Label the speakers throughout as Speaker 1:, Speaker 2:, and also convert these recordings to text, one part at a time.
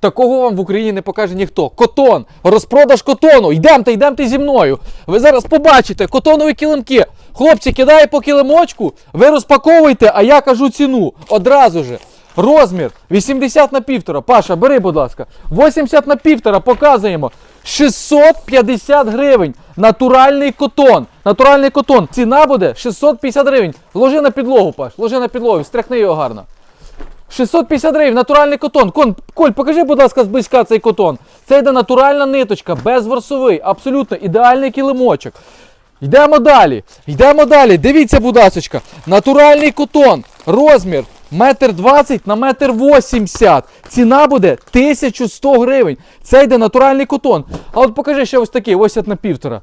Speaker 1: Такого вам в Україні не покаже ніхто. Котон, розпродаж котону. Йдемте, йдемте зі мною. Ви зараз побачите котонові килимки. Хлопці, кидає по килимочку, ви розпаковуєте, а я кажу ціну. Одразу же. Розмір 80 на півтора. Паша, бери, будь ласка. 80 на півтора показуємо. 650 гривень. Натуральний котон. Натуральний котон. Ціна буде 650 гривень. Ложи на підлогу, Паш. Ложи на підлогу, стряхни його гарно. 650 гривень, натуральний котон. Кон, Коль, покажи, будь ласка, зблизька цей котон. Це йде натуральна ниточка, безворсовий, абсолютно ідеальний килимочок. Йдемо далі. Йдемо далі. Дивіться, будь ласочка. Натуральний котон. Розмір метр 20 на метр 80. Ціна буде 1100 гривень. Це йде натуральний котон. А от покажи ще ось такий, ось от на півтора.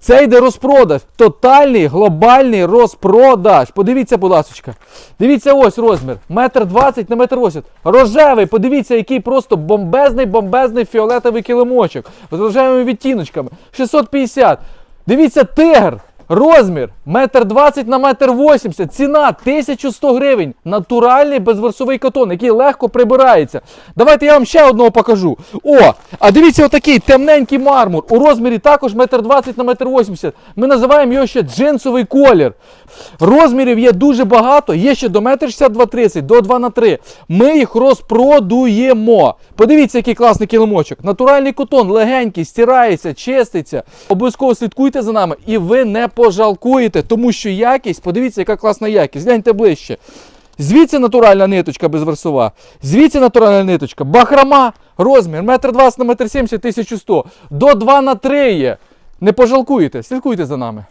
Speaker 1: Це йде розпродаж. Тотальний глобальний розпродаж. Подивіться, будь ласка. Дивіться ось розмір. Метр 20 на метр 80. Рожевий. Подивіться, який просто бомбезний, бомбезний фіолетовий килимочок. З рожевими відтіночками. 650. Дивіться, тигр. Розмір метр 20 на метр 80. Ціна 1100 гривень. Натуральний безверсовий котон, який легко прибирається. Давайте я вам ще одного покажу. О, а дивіться, отакий темненький мармур. У розмірі також метр 20 на метр 80. Ми називаємо його ще джинсовий колір. Розмірів є дуже багато. Є ще до метр 62-30, до 2 на 3. Ми їх розпродуємо. Подивіться, який класний килимочок. Натуральний котон, легенький, стирається, чиститься. Обов'язково слідкуйте за нами, і ви не пожалкуєте, тому що якість, подивіться, яка класна якість. Гляньте ближче. Звідси натуральна ниточка безверсова. Звідси натуральна ниточка. Бахрама. Розмір 1,20 на 1,70 1100. До 2 на 3 є. Не пожалкуєте, слідкуйте за нами.